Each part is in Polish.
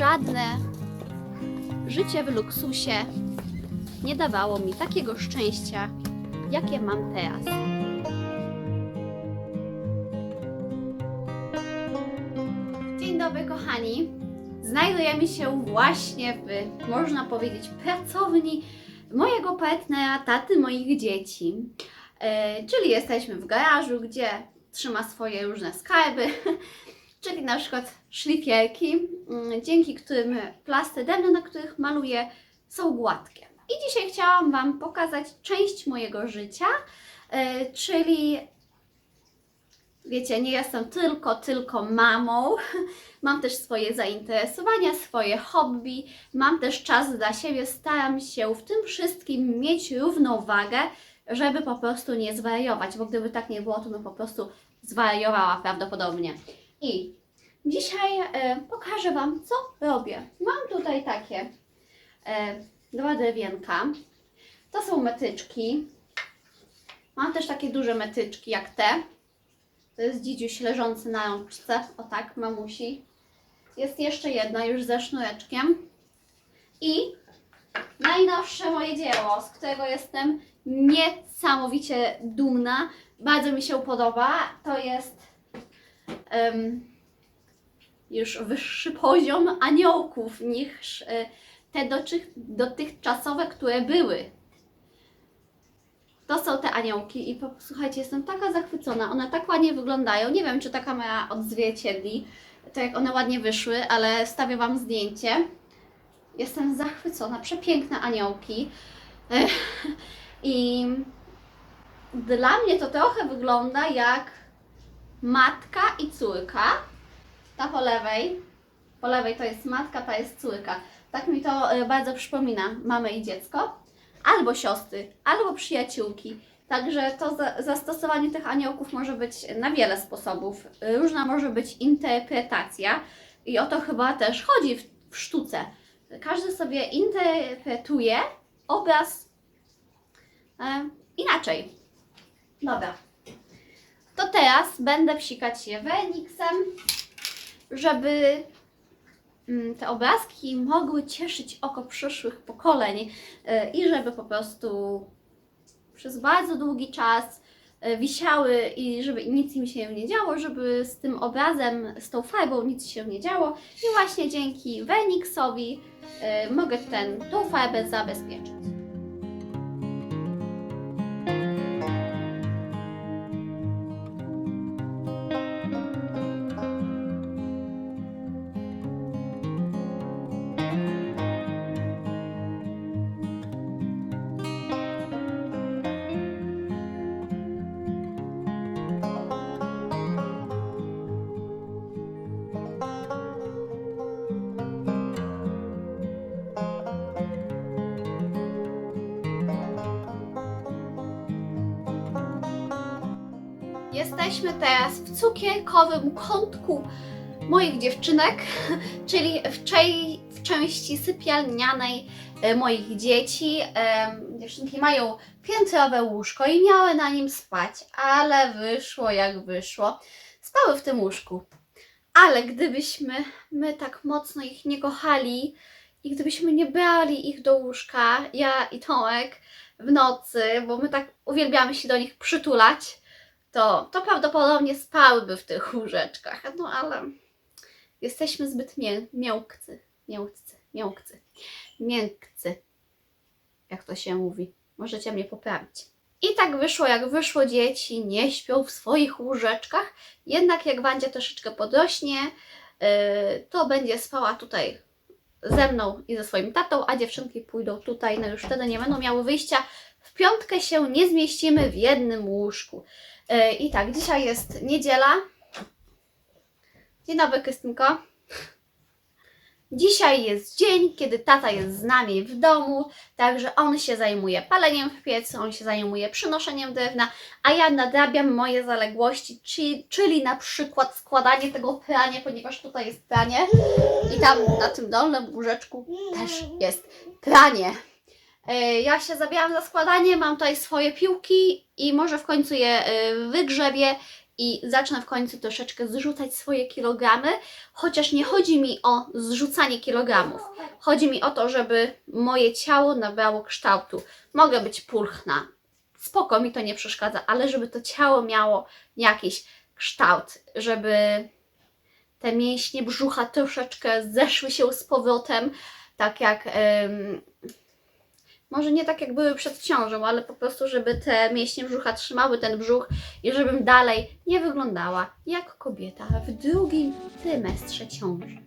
żadne życie w luksusie nie dawało mi takiego szczęścia, jakie mam teraz. Dzień dobry, kochani. Znajdujemy się właśnie w, można powiedzieć, pracowni mojego partnera, taty moich dzieci. E, czyli jesteśmy w garażu, gdzie trzyma swoje różne skarby, czyli na przykład szlifierki, mm, dzięki którym plasty drewno, na których maluję, są gładkie. I dzisiaj chciałam Wam pokazać część mojego życia, e, czyli wiecie, nie jestem tylko, tylko mamą. Mam też swoje zainteresowania, swoje hobby, mam też czas dla siebie. Staram się w tym wszystkim mieć równowagę, żeby po prostu nie zwariować, bo gdyby tak nie było, to bym po prostu zwariowała prawdopodobnie. I dzisiaj e, pokażę Wam, co robię. Mam tutaj takie e, dwa drewienka. To są metyczki. Mam też takie duże metyczki jak te. To jest dzidziuś leżący na rączce. O tak, mamusi. Jest jeszcze jedna już ze sznureczkiem. I najnowsze moje dzieło, z którego jestem niesamowicie dumna. Bardzo mi się podoba. To jest już wyższy poziom aniołków niż e, te dotychczasowe, które były. To są te aniołki i słuchajcie, jestem taka zachwycona. One tak ładnie wyglądają. Nie wiem, czy ta kamera odzwierciedli, to jak one ładnie wyszły, ale stawię Wam zdjęcie. Jestem zachwycona. Przepiękne aniołki. Ech, I dla mnie to trochę wygląda jak matka i córka. Ta po lewej. Po lewej to jest matka, ta jest córka. Tak mi to e, bardzo przypomina mamę i dziecko albo siostry, albo przyjaciółki. Także to za, zastosowanie tych aniołków może być na wiele sposobów. Różna może być interpretacja i o to chyba też chodzi w, w sztuce. Każdy sobie interpretuje obraz e, inaczej. Dobra. To teraz będę psikać je Weniksem, żeby mm, te obrazki mogły cieszyć oko przyszłych pokoleń e, i żeby po prostu przez bardzo długi czas e, wisiały i żeby nic im się nie działo, żeby z tym obrazem, z tą farbą nic się nie działo. I właśnie dzięki Weniksowi e, mogę ten, tą farbę zabezpieczyć. Jesteśmy teraz w cukierkowym kątku moich dziewczynek, czyli w, czej, w części sypialnianej e, moich dzieci. Dziewczynki mają piętrowe łóżko i miały na nim spać, ale wyszło jak wyszło. Spały w tym łóżku. Ale gdybyśmy my tak mocno ich nie kochali i gdybyśmy nie brali ich do łóżka, ja i Tomek, w nocy, bo my tak uwielbiamy się do nich przytulać, to, to prawdopodobnie spałyby w tych łóżeczkach. No ale jesteśmy zbyt mię, miękcy, miękcy, miękcy, miękcy, jak to się mówi. Możecie mnie poprawić. I tak wyszło, jak wyszło, dzieci nie śpią w swoich łóżeczkach, jednak jak Wandzia troszeczkę podrośnie, yy, to będzie spała tutaj ze mną i ze swoim tatą, a dziewczynki pójdą tutaj, no już wtedy nie będą miały wyjścia. W piątkę się nie zmieścimy w jednym łóżku. Yy, I tak, dzisiaj jest niedziela. Dzień dobry, Krystynko. Dzisiaj jest dzień, kiedy tata jest z nami w domu, także on się zajmuje paleniem w piecu, on się zajmuje przynoszeniem drewna, a ja nadrabiam moje zaległości, czyli, czyli na przykład składanie tego prania, ponieważ tutaj jest pranie i tam na tym dolnym łóżeczku też jest pranie. E, Ja się zabieram za składanie, mam tutaj swoje piłki i może w końcu je e, wygrzebię i zacznę w końcu troszeczkę zrzucać swoje kilogramy, chociaż nie chodzi mi o zrzucanie kilogramów. Chodzi mi o to, żeby moje ciało nabrało kształtu. Mogę być pulchna, spoko, mi to nie przeszkadza, ale żeby to ciało miało jakiś kształt, żeby te mięśnie brzucha troszeczkę zeszły się z powrotem, tak jak. em, może nie tak jak były przed ciążą, ale po prostu, żeby te mięśnie brzucha trzymały ten brzuch i żebym dalej nie wyglądała jak kobieta w drugim trymestrze ciąży.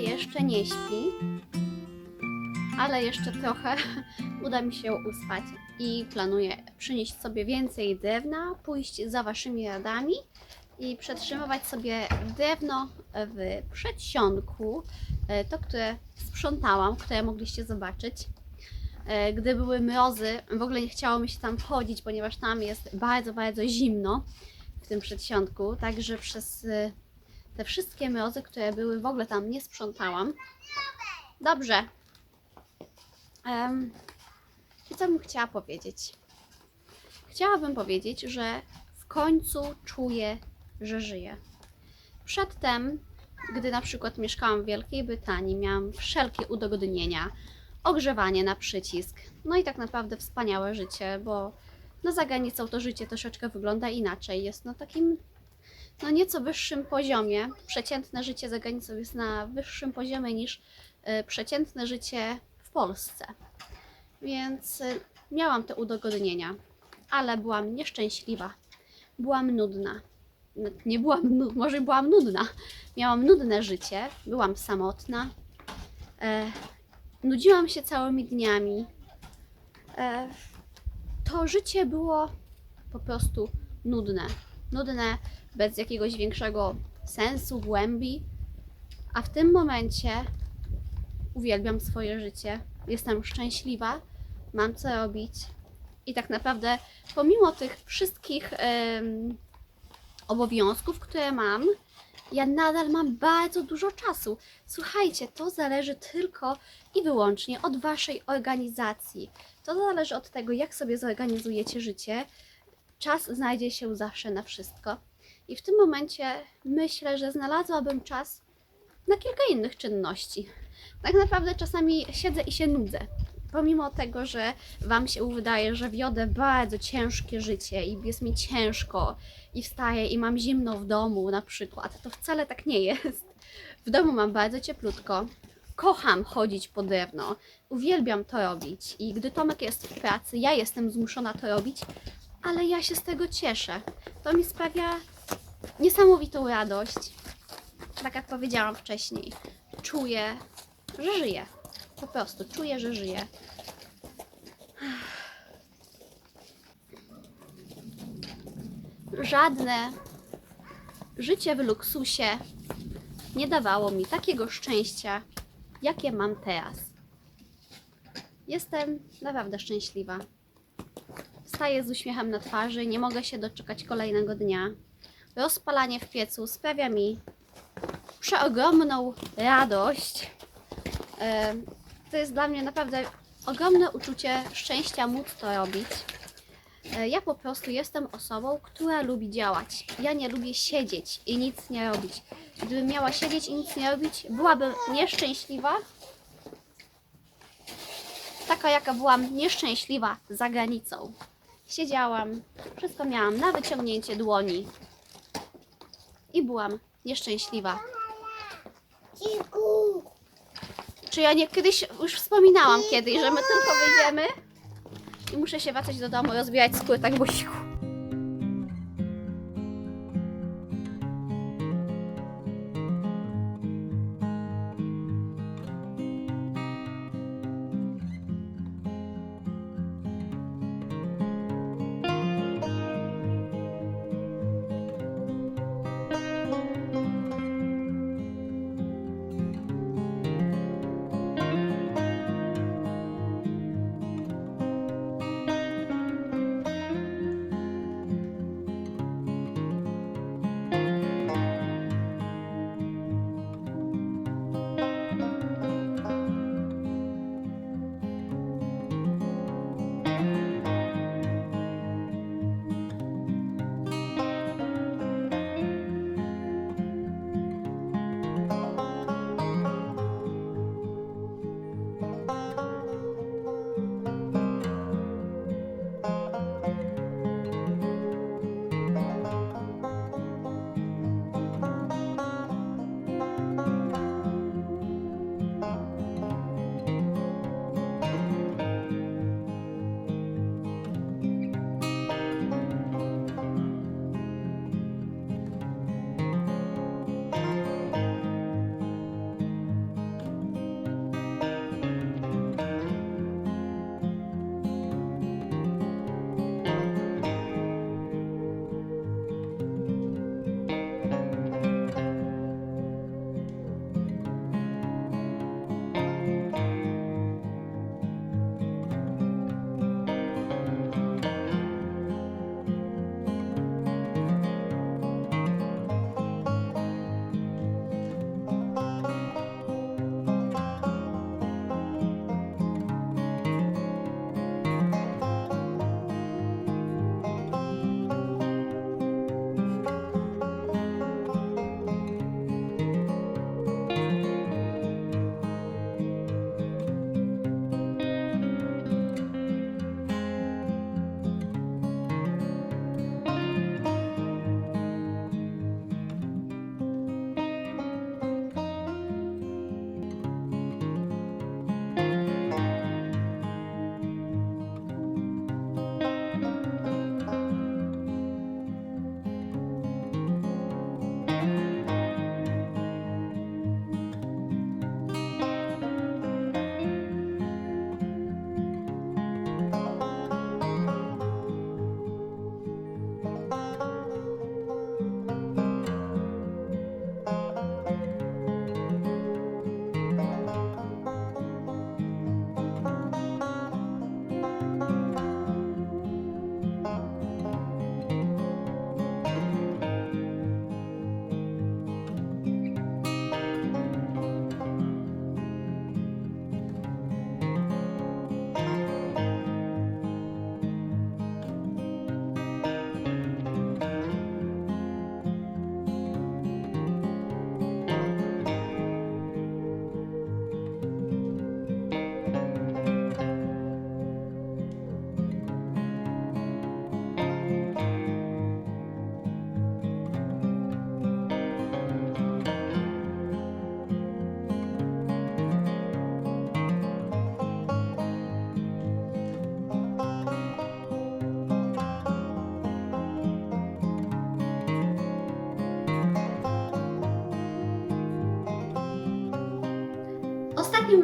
Jeszcze nie śpi, ale jeszcze trochę uda mi się uspać i planuję przynieść sobie więcej drewna, pójść za Waszymi radami i przetrzymywać sobie drewno w przedsionku, e, to które sprzątałam, które mogliście zobaczyć. E, Gdy były mrozy, w ogóle nie chciało mi się tam wchodzić, ponieważ tam jest bardzo, bardzo zimno w tym przedsionku, także przez e, te wszystkie mrozy, które były, w ogóle tam nie sprzątałam. Dobrze. Um, co bym chciała powiedzieć? Chciałabym powiedzieć, że w końcu czuję, że żyję. Przedtem, gdy na przykład mieszkałam w Wielkiej Brytanii, miałam wszelkie udogodnienia, ogrzewanie na przycisk, no i tak naprawdę wspaniałe życie, bo no za to życie troszeczkę wygląda inaczej. Jest na takim no nieco wyższym poziomie. Przeciętne życie za granicą jest na wyższym poziomie niż y, przeciętne życie w Polsce. Więc y, miałam te udogodnienia, ale byłam nieszczęśliwa. Byłam nudna. Nie byłam, może byłam nudna. Miałam nudne życie, byłam samotna. E, nudziłam się całymi dniami. E, to życie było po prostu nudne. Nudne, bez jakiegoś większego sensu, głębi. A w tym momencie uwielbiam swoje życie. Jestem szczęśliwa, mam co robić. I tak naprawdę, pomimo tych wszystkich em, obowiązków, które mam, ja nadal mam bardzo dużo czasu. Słuchajcie, to zależy tylko i wyłącznie od Waszej organizacji. To zależy od tego, jak sobie zorganizujecie życie. Czas znajdzie się zawsze na wszystko. I w tym momencie myślę, że znalazłabym czas na kilka innych czynności. Tak naprawdę czasami siedzę i się nudzę. Pomimo tego, że Wam się wydaje, że wiodę bardzo ciężkie życie i jest mi ciężko i wstaję i mam zimno w domu na przykład, to wcale tak nie jest. W domu mam bardzo cieplutko. Kocham chodzić po drewno. Uwielbiam to robić. I gdy Tomek jest w pracy, ja jestem zmuszona to robić, ale ja się z tego cieszę. To mi sprawia niesamowitą radość. Tak jak powiedziałam wcześniej, czuję, że żyję. Po prostu czuję, że żyję. Żadne życie w luksusie nie dawało mi takiego szczęścia, jakie mam teraz. Jestem naprawdę szczęśliwa. Wstaję z uśmiechem na twarzy, nie mogę się doczekać kolejnego dnia. Rozpalanie w piecu sprawia mi przeogromną radość. E, To jest dla mnie naprawdę ogromne uczucie szczęścia móc to robić. E, Ja po prostu jestem osobą, która lubi działać. Ja nie lubię siedzieć i nic nie robić. Gdybym miała siedzieć i nic nie robić, byłabym nieszczęśliwa. Taka, jaka byłam nieszczęśliwa za granicą. Siedziałam, wszystko miałam na wyciągnięcie dłoni i byłam nieszczęśliwa. Czy ja nie kiedyś już wspominałam kiedyś, że my tylko wyjdziemy i muszę się wracać do domu, rozbijać skórę tak po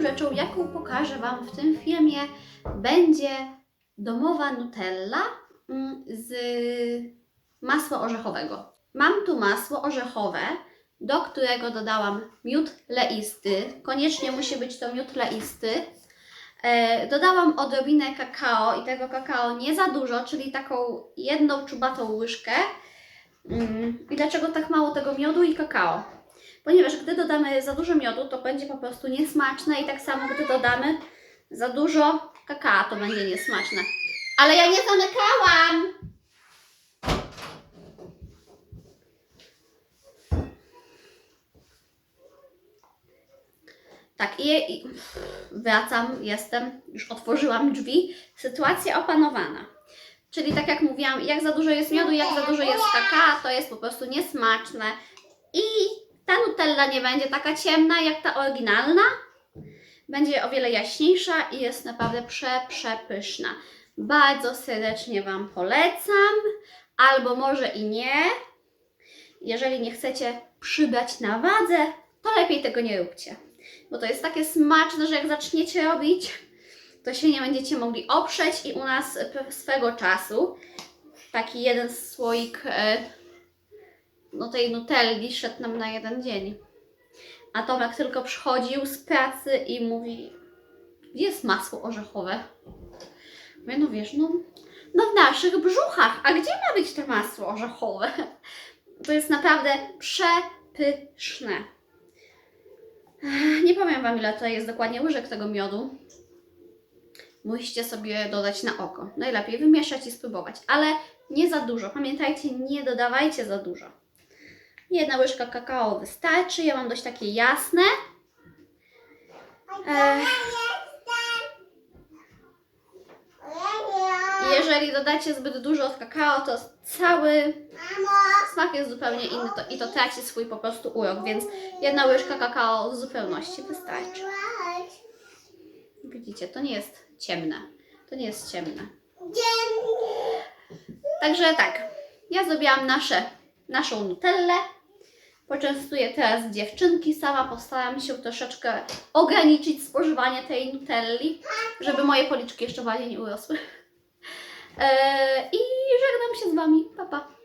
rzeczą, jaką pokażę Wam w tym filmie, będzie domowa Nutella mm, z masła orzechowego. Mam tu masło orzechowe, do którego dodałam miód leisty. Koniecznie musi być to miód leisty. E, dodałam odrobinę kakao i tego kakao nie za dużo, czyli taką jedną czubatą łyżkę. Mm, I dlaczego tak mało tego miodu i kakao? Ponieważ gdy dodamy za dużo miodu, to będzie po prostu niesmaczne i tak samo gdy dodamy za dużo kakao, to będzie niesmaczne. Ale ja nie zamykałam! Tak, i, i wracam, jestem, już otworzyłam drzwi. Sytuacja opanowana. Czyli tak jak mówiłam, jak za dużo jest miodu, jak za dużo jest kakao, to jest po prostu niesmaczne. I ta Nutella nie będzie taka ciemna jak ta oryginalna. Będzie o wiele jaśniejsza i jest naprawdę prze, przepyszna. Bardzo serdecznie Wam polecam, albo może i nie. Jeżeli nie chcecie przybrać na wadze, to lepiej tego nie róbcie. Bo to jest takie smaczne, że jak zaczniecie robić, to się nie będziecie mogli oprzeć i u nas swego czasu taki jeden słoik e, no tej nutelli szedł nam na jeden dzień. A Tomek tylko przychodził z pracy i mówi, gdzie jest masło orzechowe? Mówię, no wiesz, no, no w naszych brzuchach, a gdzie ma być to masło orzechowe? To jest naprawdę przepyszne. Nie powiem Wam, ile tutaj jest dokładnie łyżek tego miodu. Musicie sobie dodać na oko. Najlepiej wymieszać i spróbować, ale nie za dużo. Pamiętajcie, nie dodawajcie za dużo. Jedna łyżka kakao wystarczy. Ja mam dość takie jasne. Ech, jeżeli dodacie zbyt dużo od kakao, to cały smak jest zupełnie inny to, i to traci swój po prostu urok, więc jedna łyżka kakao w zupełności wystarczy. Widzicie, to nie jest ciemne. To nie jest ciemne. Także tak, ja zrobiłam nasze, naszą nutellę. Poczęstuję teraz dziewczynki. Sama postaram się troszeczkę ograniczyć spożywanie tej nutelli, żeby moje policzki jeszcze bardziej nie urosły. Eee, I żegnam się z Wami. Pa, pa.